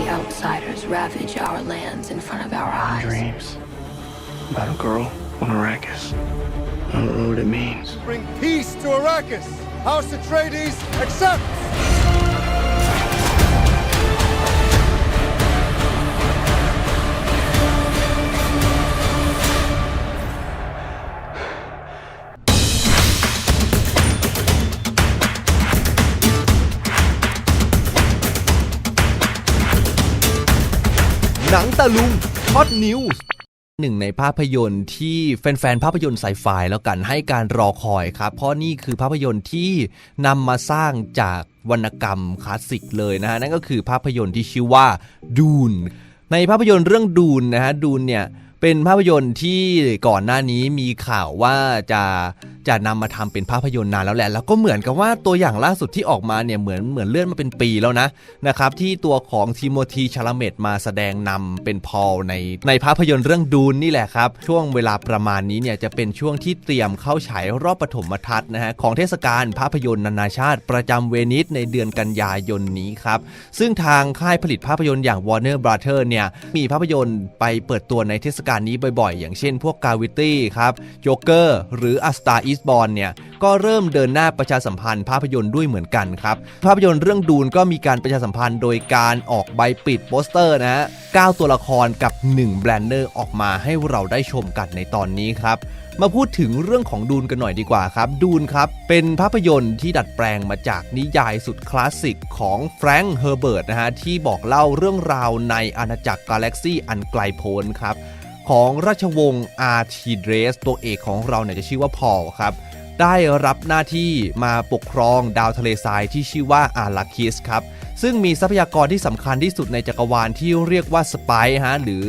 the outsiders ravage our lands in front of our eyes. Dreams about a girl on Arrakis. I don't know what it means. Bring peace to Arrakis. House Atreides accepts. หนังตะลุงฮอตนิวส์หนึ่งในภาพยนตร์ที่แฟนๆภาพยนตร์ไซไฟแล้วกันให้การรอคอยครับ เพราะนี่คือภาพยนตร์ที่นำมาสร้างจากวรรณกรรมคลาสสิกเลยนะฮะ นั่นก็คือภาพยนตร์ที่ชื่อว่าดูน ในภาพยนตร์เรื่องดูนนะฮะดูนเนี่ยเป็นภาพยนตร์ที่ก่อนหน้านี้มีข่าวว่าจะ จะนำมาทำเป็นภาพยนตร์นานแล้วแหละ แล้วก็เหมือนกับว่าตัวอย่างล่าสุดที่ออกมาเนี่ยเหมือนเหมือนเลื่อนมาเป็นปีแล้วนะนะครับที่ตัวของทิโมธีชาลเมตมาแสดงนำเป็นพอลในในภาพยนตร์เรื่องดูนนี่แหละครับ ช่วงเวลาประมาณนี้เนี่ยจะเป็นช่วงที่เตรียมเข้าฉายรอบปฐมทัศน์นะฮะของเทศกาลภาพยนตร์นานาชาติ ประจำเวนิสในเดือนกันยายนนี้ครับซึ่งทางค่ายผลิตภาพยนตร์อย่าง Warner Brother เนี่ยมีภาพยนตร์ไปเปิดตัวในเทศกาลนี้บ่อยๆ อย่างเช่น พวก Gravity ครับโ o เกอร์หรือ A Star Is Born เนี่ยก็เริ่มเดินหน้าประชาสัมพันธ์ภาพยนตร์ด้วยเหมือนกันครับ ภาพยนตร์เรื่องดูนก็มีการประชาสัมพันธ์โดยการออกใบปิดโปสเตอร์นะฮะ9ตัวละครกับ 1 แบรนเนอร์ออกมาให้เราได้ชมกันในตอนนี้ครับมาพูดถึงเรื่องของดูนกันหน่อยดีกว่าครับ ดูนครับ เป็นภาพยนตร์ที่ดัดแปลงมาจากนิยายสุดคลาสสิกของแฟรงค์เฮอร์เบิร์ตนะฮะที่บอกเล่าเรื่องราวในอาณาจักรกาแล็กซี่อันไกลโพ้นครับ ของราชวงศ์อาร์ทีเดรส ตัวเอกของเราเนี่ยจะชื่อว่าพอลครับ ได้รับหน้าที่มาปกครองดาวทะเลทรายที่ชื่อว่าอาราคิสครับ ซึ่งมีทรัพยากรที่สำคัญที่สุดในจักรวาลที่เรียกว่าสไปฮะหรือ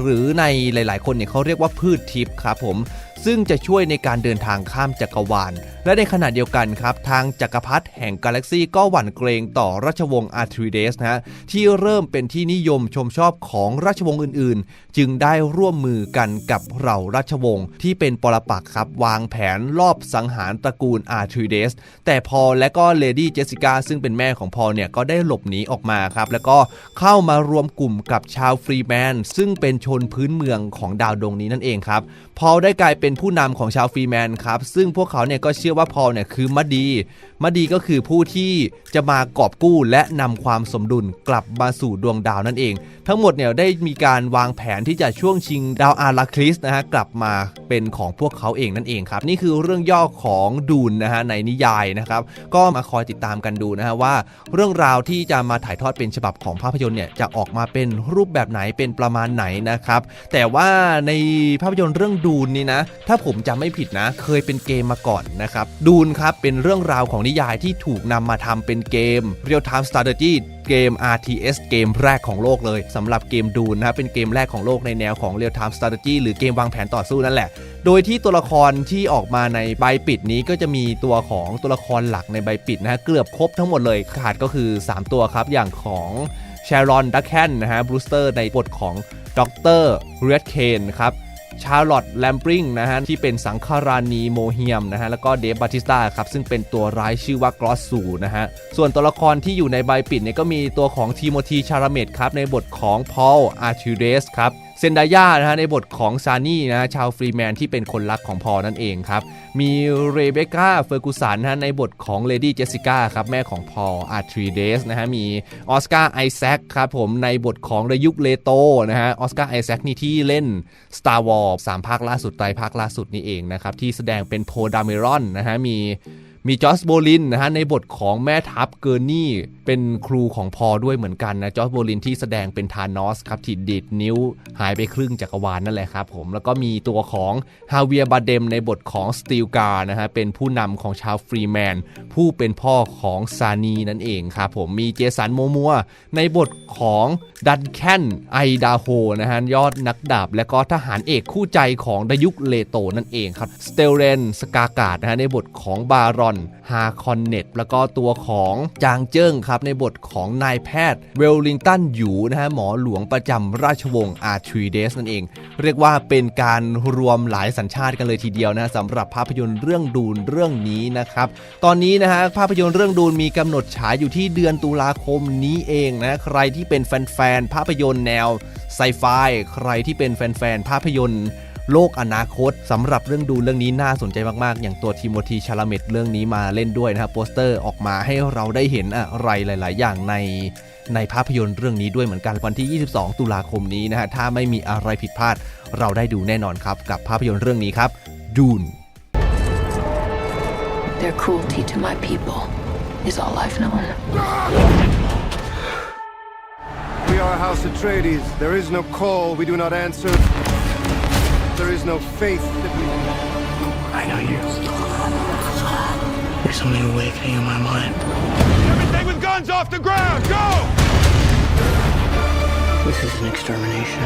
หรือในหลายๆ คนเนี่ยเขาเรียกว่าพืชทิพย์ครับผม ซึ่งจะช่วยในการเดินทางข้ามจักรวาล และในขณะเดียวกันครับ ทางจักรพรรดิแห่งกาแล็กซี่ก็หวั่นเกรงต่อราชวงศ์อาร์ทริเดสนะฮะที่เริ่มเป็นที่นิยมชมชอบของราชวงศ์อื่นๆ จึงได้ร่วมมือกันกับเหล่าราชวงศ์ที่เป็นปรปักษ์ครับ วางแผนลอบสังหารตระกูลอาร์ทริเดสแต่พอและก็เลดี้เจสสิก้าซึ่งเป็นแม่ของพอเนี่ยก็ได้หลบหนีออกมาครับ แล้วก็เข้ามารวมกลุ่มกับชาวฟรีแมนซึ่งเป็นชนพื้นเมืองของดาวดวงนี้นั่นเองครับพอได้กลายเป็นผู้นำของชาวฟรีแมนครับซึ่งพวกเขาเนี่ยก็เชื่อว่าพอลเนี่ยคือมดีมดีก็คือผู้ที่จะมากอบกู้และนำความสมดุลกลับมาสู่ดวงดาวนั่นเอง ทั้งหมดเนี่ยได้มีการวางแผนที่จะช่วงชิงดาวอาราคลิสนะฮะกลับมาเป็นของพวกเขาเองนั่นเองครับ นี่คือเรื่องย่อของดูนนะฮะในนิยายนะครับ ก็มาคอยติดตามกันดูนะฮะว่า เรื่องราวที่จะมาถ่ายทอดเป็นฉบับของภาพยนตร์เนี่ยจะออกมาเป็นรูปแบบไหนเป็นประมาณไหนนะครับ แต่ว่าในภาพยนตร์เรื่องดูนนี่นะ ถ้าผมจำไม่ผิดนะ เคยเป็นเกมมาก่อนนะครับดูนครับเป็นเรื่องราวของนิยายที่ถูกนำมาทำเป็นเกม Real Time Strategy เกม RTS เกมแรกของโลกเลยสำหรับเกมดูนนะครับเป็นเกมแรกของโลกในแนวของ Real Time Strategy หรือเกมวางแผนต่อสู้นั่นแหละ โดยที่ตัวละครที่ออกมาในใบปิดนี้ก็จะมีตัวของตัวละครหลักในใบปิดนะฮะเกือบครบทั้งหมดเลยขาดก็คือ 3 ตัวครับอย่างของแชรอนดักแคนนะฮะบรูสเตอร์ในบทของดรเรดเคนครับ ชาร์ลอตแลมปริงนะฮะที่เป็นสังคารานีโมเฮียมนะฮะแล้วก็เดฟบาติสตาครับซึ่งเป็นตัวร้ายชื่อว่ากรอสซูนะฮะส่วนตัวละครที่อยู่ในใบปิดเนี่ยก็มีตัวของทีโมธีชาราเมตครับในบทของพอลอาร์ทิเดสครับ เซนดายานะฮะในบทของซานี่นะฮะชาวฟรีแมนที่เป็นคนรักของพอนั่นเองครับ มีเรเบคก้าเฟอร์กูสันนะฮะในบทของเลดี้เจสสิก้าครับแม่ของพออาร์ทิเดสนะฮะมีออสการ์ไอแซคครับผมในบทของเรยุคเลโตนะฮะออสการ์ไอแซคนี่ที่เล่น Star Wars สามภาคล่าสุดไตรภาคล่าสุดนี่เองนะครับที่แสดงเป็นโพดาเมรอนนะฮะมี มีจอสโบลินนะฮะในบทของแม่ทัพเกอร์นี่ เป็นครูของพอด้วยเหมือนกันนะจอสโบลินที่แสดงเป็นธานอสครับที่ดีดนิ้วหายไปครึ่งจักรวาลนั่นแหละครับผมแล้วก็มีตัวของฮาเวียบาเดมในบทของสตีลการนะฮะเป็นผู้นำของชาวฟรีแมน ผู้เป็นพ่อของซานีนั่นเองครับผมมีเจสันโมมัวในบทของดันแคนไอดาโฮนะฮะยอดนักดาบ และก็ทหารเอกคู่ใจของดยุคเลโตนั่นเองครับสเตลเรนสกากาดนะฮะในบทของบารอนอนฮาคอนเน็ตแล้วก็ตัวของจางเจิ้งครับในบทของนายแพทย์เวลลิงตันหยูนะฮะหมอหลวงประจำราชวงศ์อาร์ทรีเดสนั่นเอง เรียกว่าเป็นการรวมหลายสัญชาติกันเลยทีเดียวนะสำหรับภาพยนตร์เรื่องดูนเรื่องนี้นะครับ ตอนนี้นะฮะภาพยนตร์เรื่องดูนมีกำหนดฉายอยู่ที่เดือนตุลาคมนี้เองนะใครที่เป็นแฟนๆภาพยนตร์แนวไซไฟใครที่เป็นแฟนๆภาพยนตร์ โลกอนาคตสำหรับเรื่องดูเรื่องนี้น่าสนใจมากๆ อย่างตัวทิโมธีชาลาเมตเรื่องนี้มาเล่นด้วยนะครับโปสเตอร์ออกมาให้เราได้เห็นอะไรหลาย ๆ อย่างในในภาพยนตร์เรื่องนี้ด้วยเหมือนกันวันที่ 22 ตุลาคมนี้นะฮะถ้าไม่มีอะไรผิดพลาด เราได้ดูแน่นอนครับ กับภาพยนตร์เรื่องนี้ครับดูน Their cruelty to my people is all I've known. We are House Atreides. There is no call we do not answer. There is no faith that we. I know you. There's something awakening in my mind. Everything with guns off the ground! Go! This is an extermination.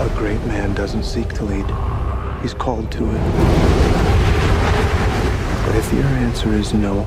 A great man doesn't seek to lead, he's called to it. But if your answer is no,